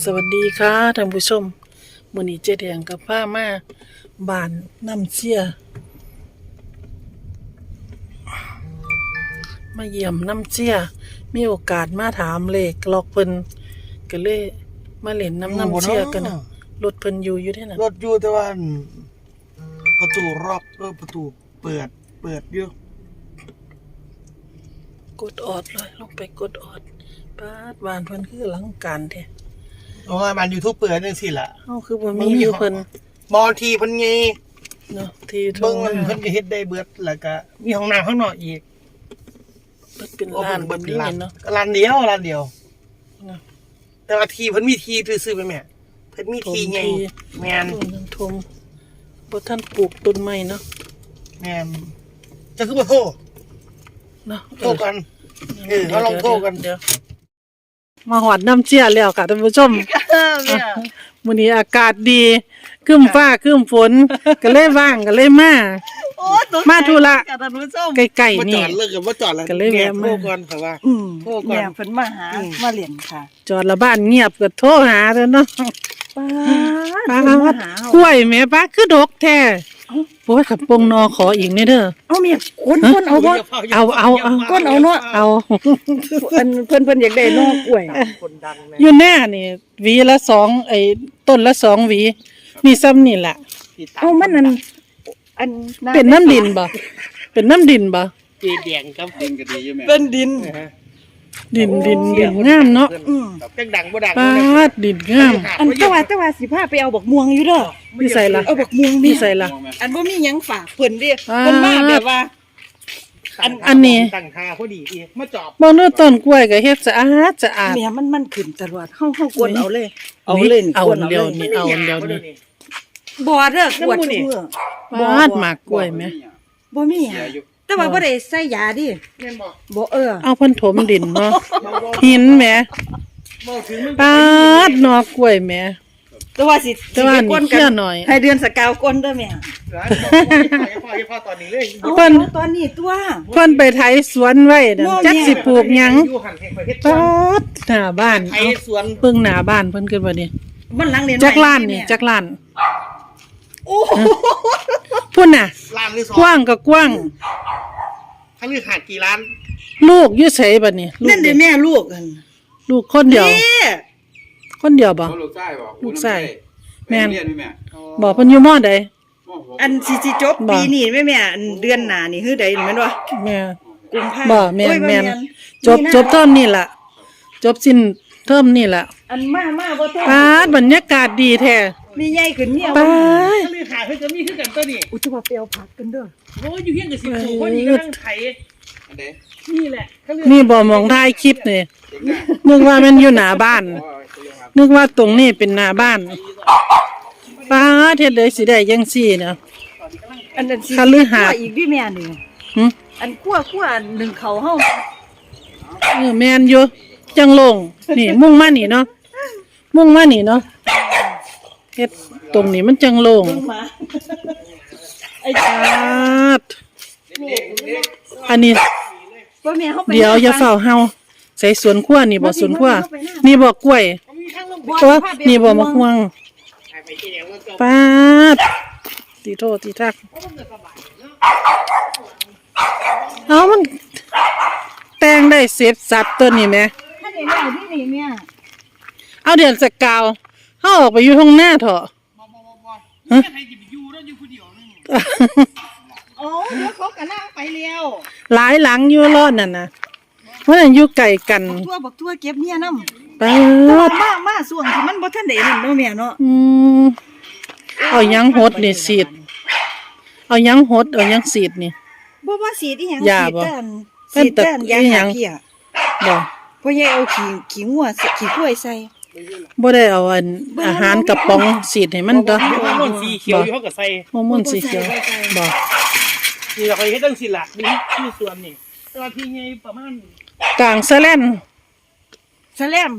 สวัสดีค่ะท่านผู้ชมมื้อนี้เจ๊แดงกับผ้ามาบ้านน้ำเชี่ยมาเยี่ยมน้ำเชี่ยมีโอกาสมาถามเลขล็อกเพิ่นก็เลยมาเล่นน้ำน้ำเชี่ยกันนะรถเพิ่นอยู่อยู่ที่นั่นรถอยู่แต่ว่าอันประตูรอบเออประตูเปิด เปิดอยู่กดออดเลยลงไปกดออดปาดบ้านเพิ่นคือหลังการแท้ เพราะว่ามันยูทูบเปิดจังซี่ล่ะเฮาคือบ่มีอยู่เพิ่นมอทีเพิ่นไงเนาะที่ทเบิ่งงมันเพิ่นก็เฮ็ดได้เบิดแล้วก็มีห้องน้ำข้างนอกอีกเปิดเป็นโอ้ร้านเบิ่งแบบเป็นนี้ร้านเนาะ ร้านเดียวร้านเดียวเนาะ แต่ว่าทีเพิ่นมีทีซื้อๆไปแม่เพิ่นมีทีไงผมทีแม่นต้นน้ำทมบ่ท่านปลูกต้นไม้เนาะแม่นจะคือบ่โทรเนาะโทรกัน เออเขาลองโทรกัน เดี๋ยว มาหอดน้ำเชี่ยแล้วค่ะท่านผู้ชมมื้อนี้อากาศดีครึ้มฟ้าครึ้มฝน ก็เลยว่างก็เลยมาโอ้ตกใจมาธุระค่ะท่านผู้ชมใกล้มาๆจนี่อดเลิกกับว่าจอดแล้วก็เลยแวะโทมารก่อนค่ะว่าอืมโทรก่อนแม่เพิ่นมาหาอืมมาเรียนค่ะ จอดละบ้านเงียบก็โทรหาแล้วเนาะป้าป้าเพิ่นมาหาเฮากล้วยแม่ป้าคือดกแท้ โอ้ยขับปงนอขออีกนี่เด้อ เอาเมียคนคนเอาบ่เอาเอาเอาก้นเอาเนาะเอาเพิ่นเพิ่นเพิ่นอยากได้นอกกล้วยคนดังนะอยู่แน่นี่หวีละสองไอ้ต้นละสองหวี มีซ้ำนี่แหละที่ตเอามันนั่นอันเป็นน้ำดินบ่เป็นน้ำดินบ่เจแดงครับดินก็ดีอยู่แม่เป็นดิน ดินดินดินงามเนาะอืมจังดังบ่ดังปาดดินงามอันแต่ว่าแต่ว่าสิพาไปเอาบักม่วงอยู่เด้อพี่ใส่ละเอาบักม่วงพี่ใส่ละมองไหมอันบ่มีหยังฝากเพิ่นเด้อ่าเพิ่นมาแบบว่า อันอันนี้ตั้งท่าพอดีอีมาจอบมองดูต้นกล้วยก็เฮ็ดสะอาดสะอาดแม่มันมันขึ้นตลอดเฮาเฮากวนเอาเลย เอานี่เลยนี่เอากวนเอาเดียวเลยนี่เอาเดียวนี่บ่เด้อกวดทุกมื้อปาดหมากกล้วยไหมบ่มีหเสียัยงอยู่ แต่ว่าบ่ได้ใส่ยาดิแม่นบ่บ่เออเอาเพิ่นถมดินเนาะหินแหมบ่ถึงมันปาดหนอกล้วยแหม แต่ว่าสิแต่ว่าสิไปก้นนี่เคลื่อนหน่อย ให้เดือนสกาวก้นเด้อแม่ร้านพ่อให้พ่อตอนนี้เลยเอาเพิ่นเอาตอนนี้ตัว เพิ่นไปไถสวนไว้นั่นโน่นจักเนี่ยสิปลูกหยังอยู่หันให้ไปเฮ็ดปาดหน้าบ้านไอ้เอาสวน เบิ่งหน้าบ้านเพิ่นขึ้นมานี่มันหลังเรียนจักล้านนี่แม่จักล้าน โอ้โหพุ่นน่ะ ร้านหรือสองกว้างก็กว้างถ้าลือหาดกี่ร้านลูกอยู่ไสบัดนี้ลูนั่กนเด้แม่ลูกกันลูกคนเดียว นี่คนเดียวบ่ เขาลูกชายบอกลูกชายแม่แม่น เรียนไหมแม่บอกเพิ่นอยู่มอใด มหกอันสิสิจบบ่ ปีนี้แม่แม่อันเดือนหน้านี่คือใดแม่นบ่แม่ กุมภาบ่แม่นโอ้ยแม่นบ่จบมีนาจบเทอมนี่ล่ะ จบสิ้นเทอมนี่ล่ะอันมามาบ่ต้องปาดบรรยากาศดีแท้ มีใหญ่ขึ้นเนี่ยปาดถ้าลือหาดเพิ่นจะมีคือกันตัวนี้อุยจะว่าไปเอาผักกันเด้อโอ้ยอยู่เฮียงกับสิบสูพอดีกำลังไถอันเดนี่แหละถ้าลือนี่บ่มองถ่ายคลิปนี่เด็กหน้านึกว่ามันอยู่หน้าบ้านโอ้ยตัวยังครับนึกว่าตรงนี้เป็นหน้าบ้านป้าดเฮ็ดเลยสิได้จังซี่เนาะอันนั้นสิคฤหาสน์คั่วอีกดิแม่นี่หึอันคั่วคั่วอันหนึ่งเขาเฮาเออแม่นอยู่จังลงนี่มุ่งมานี่เนาะมุ่งมานี่เนาะ เฮ็ดตรงนี้มันจังโลงมาไอ้ปาดอันนี้บ่แม่เฮาไปเดี๋ยวอย่าเฝ้าเฮาใส่สวนครัวนี่บ่สวนครัวนี่บ่กล้วยมีข้างลงตัวนี่บ่มะม่วงไถไปเจงแล้วจบปาดตีโทษตีทักเอามัน แต่งได้เสร็จสับตัวนี้แหมถ้าได้แล้วที่นี่แม่เอาเดือนสกาว เฮาออกไปอยู่ข้างหน้าเถอะฮะใครจะไปอยู่แล้วอยู่คนเดียวนึงโอ้เดี๋ยวเขาก็ล่างไปแล้วหลายหลังอยู่รอดนั่นน่ะเพราะนั่นอยู่ไกลกันตัวบักตัวเก็บเนี่ยนำปาแต่ว่าดมามาส่วงที่มันบ่ทันได้นั่นเนาะแม่เนาะอืมเอาหยังหดนี่สีด เอาหยังหดเอาหยังสีดนี่ บ่ว่าสีดอีหยังยาสีดบ่แต่อันเพิ่สีนดแต่อันตะยาอีหยัหาง เพียบ่เพราะยายเอาขี้ขี้งัวใส่ขี้กล้วยใส่ บ่ได้เอาอันอาหารกระป๋องสีดให้มันตัวฮอร์โมนสีเขียวอยู่เขากับใส่ฮอร์โมนสีเขียวบ่นี่เราเคยเฮ็ดตั้งสิละนี่ที่ส่วนนี่แตัวาที่ไงประมาณกลางแสลมแสลม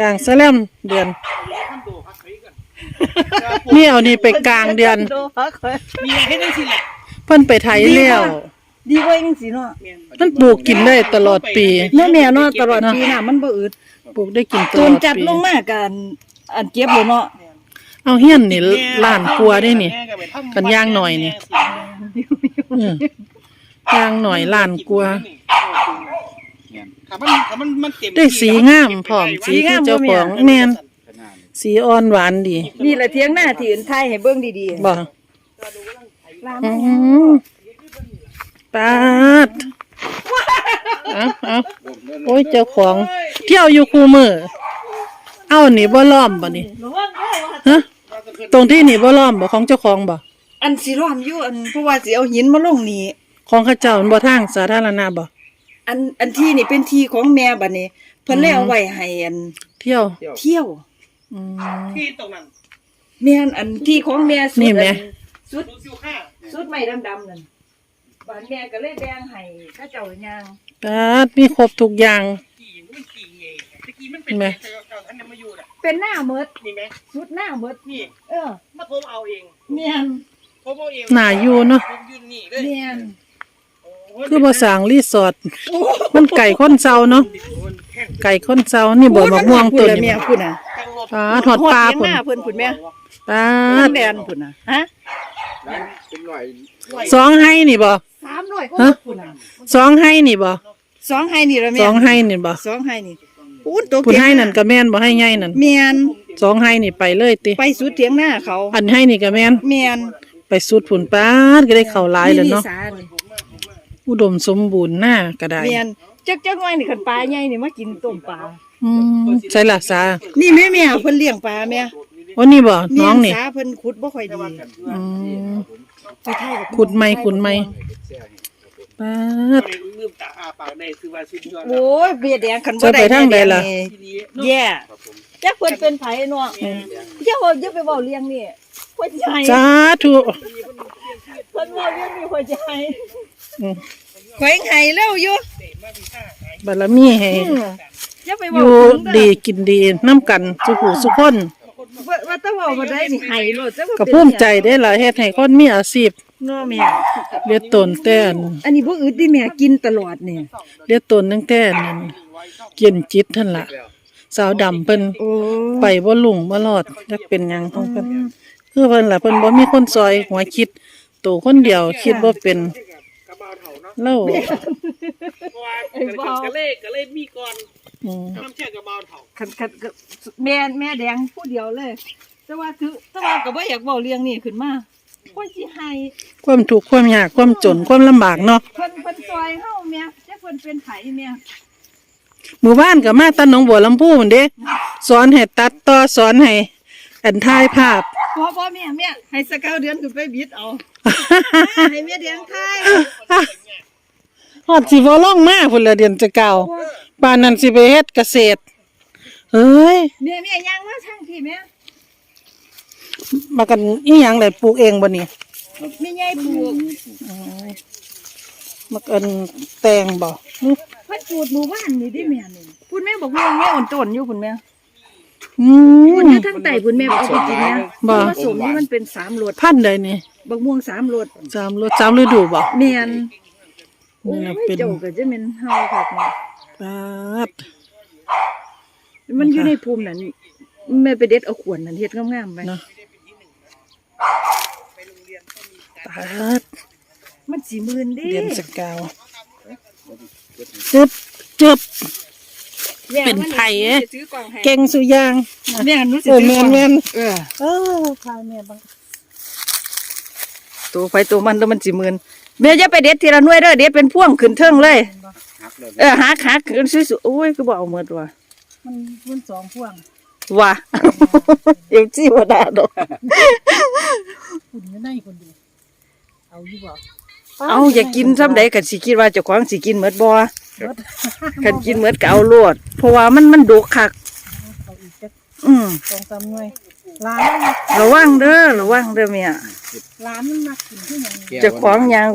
กลางแสลมเดือนทำตัวพักไว้กันนี่เอานี่ไปกลางเดือนโดพักเอ้ยมีไงให้ตั้งสิละเพิ่นไปไถแล้วดีกว่าจังซี่เนาะมันปลูกกินได้ตลอดปีเนาะแม่เนาะตลอดปีน่ะมันบ่อึด ปลูกได้กินตตูลนอดจัดปีลงมากันอันเก็บเลยเนาะเอาเฮียนนี่ล้านกลัวได้นี่ กันย่างหน่อยนี่เออย่างหน่อยล้านกลัวา ถ้ามันถ้ามันมันเต็มได้สีงามพร้อมสีที่เจ้าของแม่นขนาดนี้สีอ่อนหวานดีนี่แหละเทียงหน้าที่อื่นไทยให้เบิ่งดีๆบ่ลามอืมปาด เอาเอาโอ้ยเจ้าของ เที่ยวอยู่คูมือ เอานี่บ่ล้อมบ่นี่ฮะตรงที่นี่บ่ล้อมบ่ของเจ้าของบ่ อันสิร้อนอยู่อันเพราะว่าสิเอาหินมาลงนี่ของเข้าเจ้ามันบ่ทางสาธารณะบ่ อันอันที่นี่เป็นที่ของแม่บัดนี้เพิ่นเลยเอาไว้ให้อันเที่ยว เที่ยวอืมที่ตรงนั้นแม่นอันที่ของแม่สุดนี่แม่อัสุดดูซิวข้าสุดไม้ดำๆนั่น บ้านแม่ก็เลยแบ่งให้เขาเจ้าย่างปาดมีครบทุกอย่างขี่มันขี่ไงตะกี้มันเป็นแม่เจ้าเจ้าท่านยังมาอยู่น่ะเป็นหน้าหมดนี่ไหมสุดหน้าหมดนี่เออมาโทรเอาเองแม่นโทรเอาเองหน้าอยู่เนาะผมยืนนี่เลยแม่นคือบ่สร้างรีสอร์ทมันไก่คนเซาเนาะไก่คนเซานี่บ่มะม่วงต้นละนี่แม่บ่พุ่นน่ะปาดหอดปลาพุ่พุ่นนหน้าเพิ่นพุ่นแม่ปาพุ่ดนแดนพุ่นน่ะฮะเป็นร้อยสองให้นี่บ่ 300ก็ฮะพุ่นน่ะสองให้นี่บ่สองให้นี่ละแม่สองให้นี่บ่สองให้นี่อู้ตัวพุ่นเก่งให้นั่นก็แม่นบ่ให้ใหญ่นั่นแม่นสองให้นี่ไปเลยติไปสุดเถียงหน้าเขาอันให้นี่ก็แม่นแม่นไปสุดพุ่นปาดก็ได้เข้าหลายแล้วเนาะสานี่อุดมสมบูรณ์หน้าก็ได้แม่นจักจักหน่อยนี่คันปลาใหญ่นี่มากินต้มปลาอืมใช่ล่ะสานี่แม่แม่เพิ่นเลี้ยงปลาแม่โอ้นี่บ่น้องนี่แม่สาเพิ่นขุดบ่ค่อยดีอืม ไปไทยกับขุดใหม่ขุดใหม่ปาด ลืมตาอาปากได้คือว่าสิ้นยอดโอ้ยเบียแดงคันบ่จะได้ไปทางใดล่ะเบียแดงทีนี่นี้แย่จักเพิ่นเป็นไผเนาะอย่าว่าอย่าไปเว้าเลี้ยงนี่ข่อยสิให้สาธุเพิ่นเว้าเลี้ยงนี่ข่อยสิให้อืมข่อยให้แล้วอยู่บารมีให้อืมอย่าไปอเว้ายู่ถึงเดีกินดีน้ำกันสุขูสุคน ว่าว่าแต่เว้าบ่ได้นี่ให้โลดจักว่าก็เป็นภูมิใจได้ล่ะเฮ็ดให้คนมีอาชีพเนาะแม่เรียกตนแต่อันอันนี้บ่อึดดิแม่กินตลอดนี่เรียกตนตั้งแต่นั้นเย็นจิตท่านล่ะ สาวดำเพิ่นโอ้ไปบ่ลุ่งบ่รอดจักเป็นหยังของเพิ่นคือเพิ่นล่ะเพิ่นบ่มีคนซอยหัวคิดตัวคนเดียวคิดบ่เป็นกระเบาเถาเนาะแล้วเพราะว่ากระเล่กระเล่มีก่อนอืม น้ำแช่กระเบาเถาคันคันก็แม่แม่แดงผู้เดียวเลย แต่ว่าคือแต่ว่าก็บ่อยากเว้าเรื่องนี้ขึ้นมาข่อยสิให้ความทุกข์ความยากความจนความลำบากเนาะเพิ่นเพิ่นซอยเฮาแม่แต่เพิ่นเป็นไผแม่หมู่บ้านก็มาแตะหนองบัวลำพูพุ่นเด้สอนให้ตัดต่อสอนให้อันถ่ายภาพ พ่อพ่อแม่แม่ให้สกาวเดือนขึ้นไปบิดเอาให้แม่แดงทายฮอดสิบ่ลงมาพุ่นละเดือนจะเก่า ป่านนั้นสิไปเฮ็ดเกษตรเอ้ยแม่แม่ย่างมาทางพี่แม่มากันอีหยังได้ปลูกเองบ่นี่แม่ใหญ่ปลูกมากันแตงบ่หึเพิ่นปลูกหมู่บ้านนี่ดิแม่นี่พุ่นแม่บอกว่าแม่อ่อนต้นอยู่พุ่นแม่อืพุ่นมอยู่ทางใต้พุ่นแม่เอาไปกินนะบ่ผสมนี่มันเป็นสามรสพันธุ์ใดนี่บักม่วงสามรสสามรสสามฤดูบ่แม่นโอ้นี่ยน่ะเป็นเจ้าก็จะเป็นเฮาค่ะ ปาดมันอยู่ในภูมินั้นแม่ไปเด็ดเอาขวดนั้นเฮ็ดงามๆไปเนาะปาดมันสิหมื่นเดิเดือนจะเก่าจึบจึบเป็นไผเอ๊ะเก่งสุอยางแม่หนูสิเออแม่นแม่นเออเออพายแม่บังตัวไปตัวมันแล้วมันสิหมื่น แม่อย่าไปเด็ดทีละหน่วยเด้อเด็ดเป็นพ่วงขึ้นเทิงเลย หักเลยเออหักหักขึ้นสวยๆโอ้ยคือบ่เอาหมดว่ะมันมันสองพวงว่ะ เอวจี้บ่ได้ดอก คุณไม่ได้คนเดียวเอาอยู่บ่เอาอย่ากินซ้ำใดกันสิคิดว่าเจ้าของสิกินหมดบ่คันกินหมดก็เอาโลดเพราะว่ามันมันดกคัก เอาอีกจักอืมสองสามหน่วย ร้านมันระวังเด้อระวังเด้อแม่ร้านมันมักกินที่หยังเจ้าของยัง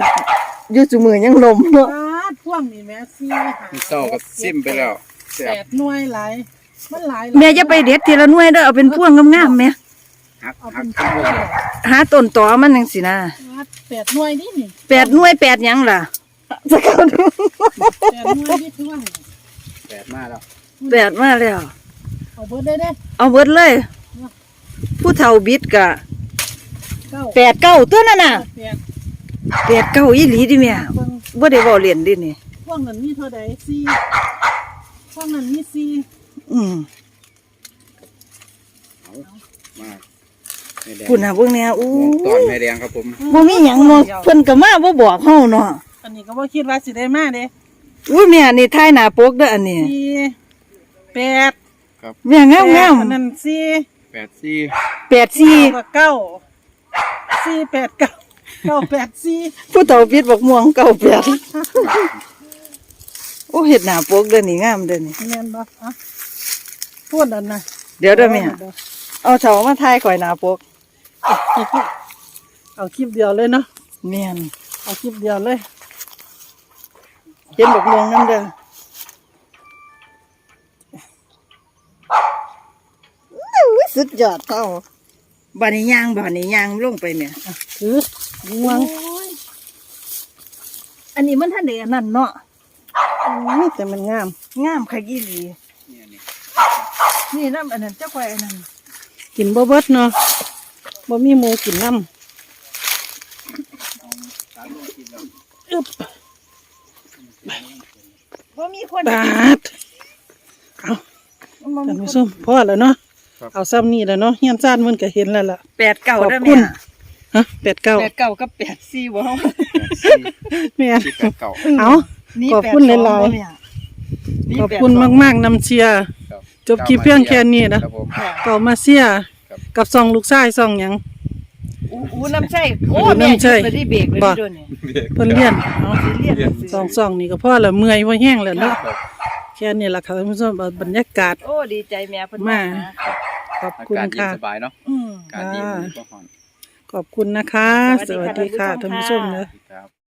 อยู่ซุมือยังลมเนาะร้านพวงนี่แม่ซี่หามีเต้ากับซิมไปแล้วแซ่แปบดหน่วยหลายมันหลายแม่อย่าไปเด็ดทีละหน่วยเด้อเอาเป็นพวงงามๆแม่หักเอาหัเป็กนทั้งหมดหาต้นตอมันจังสินะแปดหน่วยนี่นี่แปดหน่วยแปดหยังล่ะสักเอาดูแปดหน่วยที่พวงแปดมาแล้วแปดมาแล้วเอาเบิดได้เด้เอาเบิดเลย ผู้เฒ่าบิดกะเก้าแปดเก้าตัวนั่นน่ะแปดแปดเก้าอีหลีดิแม่เบิ่งบ่ได้เว้าเล่นดินี่ พวกนั้นมีเท่าใดสี่พวกนั้นมีสี่อืมมาแม่แดงคุณน่ะเบิ่งแน่อู้มองตอนแม่แดงครับผมบ่มีหยังเนาะเพิ่นก็มาบ่บอกเฮาเนาะอันนี้ก็บ่คิดว่าสิได้มาเด้อุ้ยแม่นี่ถ่ายหน้าปกเด้ออันนี้สี่แปดแม่งามงามอันนั้นสี่แปดสี่ แปดสี่เก้ากับเก้าสี่แปดเก้าเก้าแปดสี่ผู้เฒ่าบิดบักม่วงเก้าแปดโอ้เฮ็ดหน้าปกเด้อนี่งามเด้อนี่แม่นบ่อะพูดอันน่ะเดี๋ยวเด้อแม่เอาเฒ่ามาถ่ายข่อยหน้าปกเอาคลิปเดียวเลยเนาะแม่นเอาคลิปเดียวเลยเห็นบักม่วงนำเด้ออุ้ยสุดยอดเฒ่า บัดนี้ย่างบัดนี้ย่างลงไปแม่ถือวางอันนี้มันท่านเดอันนั้นเนาะนี่แต่มันงาม งามค่ะยี่หลีเนี่ยนี่นี่น้ำอันนั้นเจ้าควายอันนั้นกินบ่เบิดเนาะบ่มีหมูกินน้ำอึบว่ามีคนบาดเอาท่านผู้ชมพอแล้วเนาะ เอาซ้ำนี่แล้วเนาะเฮียนซ่านมันก็เห็นแล้วล่ะ แปดเก่าขอบได้ไหมคุณ ฮะแปดเก้าแปดเก่ากับแปดสี่บ่แปดสี่แม่นที่แปดเก่า เอานี่ขอบคุณแปดสงหลายๆบ่แม่นี่ขอบแปดคุณสงมากๆนำเชียร์ ครับจบคลิปเพียงแค่นี้นะ ครับผมเก่ามาเสียครับ กับซองลูกชายซองหยัง อู้อู้น้ำใช่โอ้อู้แม่น้ำใช่ไปที่เบรกเลยบ่ ด้วยนี่เพิ่นเรียนเอาสิเรียนเรียน ซองซองนี่ก็พอละเมื่อยบ่แห้งแล้วเนาะ ครับแค่นี้ล่ะค่ะท่านผู้ชมเอาบรรยากาศ โอ้ดีใจแม่เพิ่นมาหขอบอาคุณกาศเย็นค่ะ สบายเนาะอืม อากาศเย็นก็หอนขอบคุณนะคะสสวัวัสสดีดีค่ะค่ะท่าท่านนผู้ผู้ชชมมค่ะนะครับ